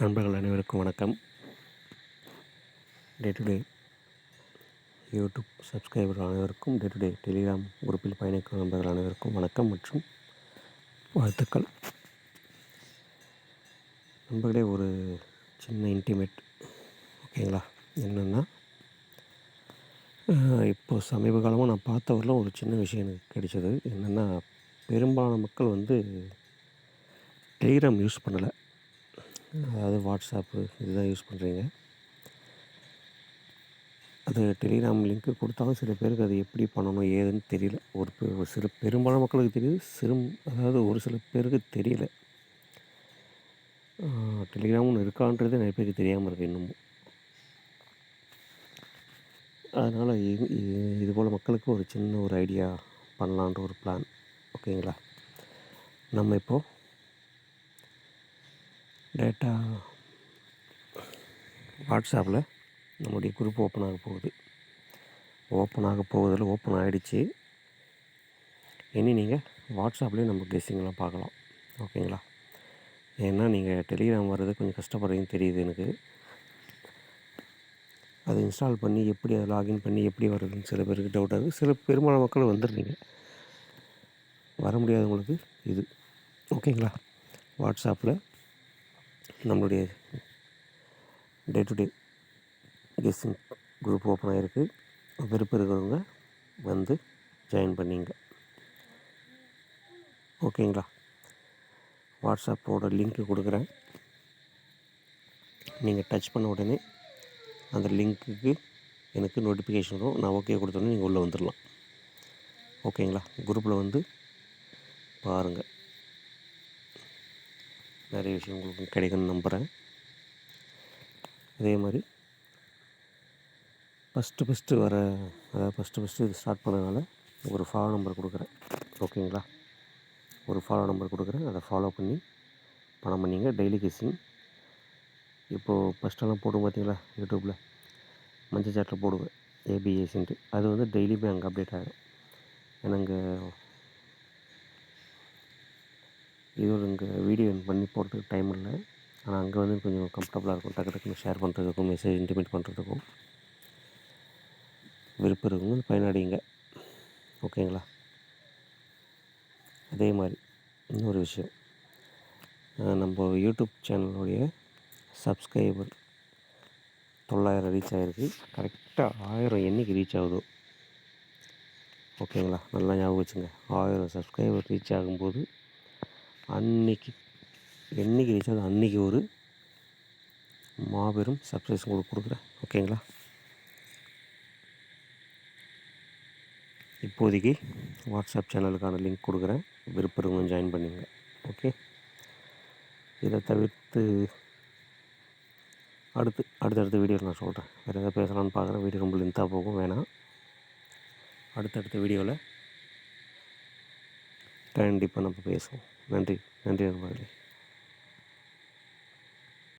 நண்பர்கள் அனைவருக்கும் வணக்கம். Day to day YouTube subscriber அனைவருக்கும் டே டு டே டெலிகிராம் குரூப்பில் பயணிக்கும் நண்பர்கள் அனைவருக்கும் வணக்கம் மற்றும் வாழ்த்துக்கள். நண்பர்களே ஒரு சின்ன இன்டிமேட் ஓகேங்களா என்னென்னா இப்போ சமீப காலமாக நான் பார்த்தவரில் ஒரு சின்ன விஷயம் எனக்கு கிடைச்சது. என்னென்னா பெரும்பாலான மக்கள் வந்து டெலிகிராம் யூஸ் பண்ணலை. அதாவது வாட்ஸ்அப்பு இதுதான் யூஸ் பண்ணுறீங்க அது டெலிகிராம் லிங்க்கு கொடுத்தாலும் சில பேருக்கு அது எப்படி பண்ணணும் ஏதுன்னு தெரியல. ஒரு பெ ஒரு சில பெரும்பாலான மக்களுக்கு தெரியுது. சிறும் அதாவது ஒரு சில பேருக்கு தெரியல. டெலிகிராம் ஒன்று இருக்கான்றது நிறைய பேருக்கு தெரியாமல் இருக்குது இன்னமும். அதனால் இது போல் மக்களுக்கு ஒரு சின்ன ஒரு ஐடியா பண்ணலான்ற ஒரு பிளான். ஓகேங்களா? நம்ம இப்போது டேட்டா வாட்ஸ்அப்பில் நம்முடைய குரூப் ஓப்பன் ஆக போகுது. ஓப்பன் ஆக போகுதில் ஓப்பன் ஆகிடுச்சு இனி நீங்கள் வாட்ஸ்அப்லேயே நம்ம கெஸ்ஸிங்லாம் பார்க்கலாம். ஓகேங்களா? ஏன்னா நீங்கள் டெலிகிராம் வர்றது கொஞ்சம் கஷ்டப்படுறீங்கன்னு தெரியுது எனக்கு. அதை இன்ஸ்டால் பண்ணி எப்படி அதை லாகின் பண்ணி எப்படி வர்றதுன்னு சில பேருக்கு டவுட் ஆகுது. சில பெரும்பாலான மக்கள் வந்துடுறீங்க. வர முடியாதவங்களுக்கு இது. ஓகேங்களா? வாட்ஸ்அப்பில் நம்மளுடைய day to day guessing group open ஆகிருக்கு விருப்பம் இருக்கிறவங்க வந்து ஜாயின் பண்ணிங்க. ஓகேங்களா? வாட்ஸ்அப்போட லிங்க்கு கொடுக்குறேன். நீங்கள் டச் பண்ண உடனே அந்த லிங்க்குக்கு எனக்கு நோட்டிஃபிகேஷன் வரும். நான் ஓகே கொடுத்தோன்னே நீங்கள் உள்ளே வந்துடலாம் ஓகேங்களா? குரூப்பில் வந்து பாருங்கள் நிறைய விஷயம் உங்களுக்கு கிடைக்கும்னு நம்புகிறேன் அதே மாதிரி ஃபஸ்ட்டு ஃபஸ்ட்டு வர அதாவது ஃபஸ்ட்டு ஃபஸ்ட்டு இது ஸ்டார்ட் பண்ணதுனால ஒரு ஃபாலோ நம்பர் கொடுக்குறேன். ஓகேங்களா ஒரு ஃபாலோ நம்பர் கொடுக்குறேன். அதை ஃபாலோ பண்ணி பணம் பண்ணிங்க. டெய்லி கிஸ்ஸிங் இப்போது ஃபஸ்ட்டெல்லாம் போடும் பார்த்தீங்களா? யூடியூப்பில் மஞ்சள் சாட்டில் போடுவேன். ஏபிஎஸ்ன்ட்டு அது வந்து டெய்லியுமே அங்கே அப்டேட் ஆகிடும் ஏன்னா அங்கே இது இங்கே வீடியோ பண்ணி போடுறதுக்கு டைம் இல்லை. ஆனால் அங்கே வந்து கொஞ்சம் கம்ஃபர்டபுளாக இருக்கும். டக்கு டக்குன்னு ஷேர் பண்ணுறதுக்கும் மெசேஜ் இன்டிமேட் பண்ணுறதுக்கும் விருப்பம் இருக்குங்க பயனடைங்க ஓகேங்களா அதே மாதிரி இன்னொரு விஷயம். நம்ம யூடியூப் சேனலுடைய சப்ஸ்கிரைபர் தொள்ளாயிரம் ரீச் ஆகிருக்கு கரெக்டாக ஆயிரம் என்றைக்கு ரீச் ஆகுதோ. ஓகேங்களா நல்லா ஞாபகம் வச்சுங்க. ஆயிரம் சப்ஸ்கிரைபர் ரீச் ஆகும்போது அன்னைக்கு என்றைக்கு ரீச் ஆகுது அன்றைக்கி ஒரு மாபெரும் சர்ப்ரைஸ் உங்களுக்கு கொடுக்குறேன். ஓகேங்களா இப்போதைக்கு வாட்ஸ்அப் சேனலுக்கான லிங்க் கொடுக்குறேன். விருப்பம் ஜாயின் பண்ணிங்க ஓகே இதை தவிர்த்து அடுத்து அடுத்தடுத்த வீடியோவில் நான் சொல்கிறேன் வேறு எதாவது பேசலாம்னு பார்க்குறேன். வீடியோ ரொம்ப லென்த்தாக போகும். வேணாம். அடுத்தடுத்த வீடியோவில் கண்டிப்பாக நம்ம பேசுவோம். நன்றி. நன்றி நண்பர்களே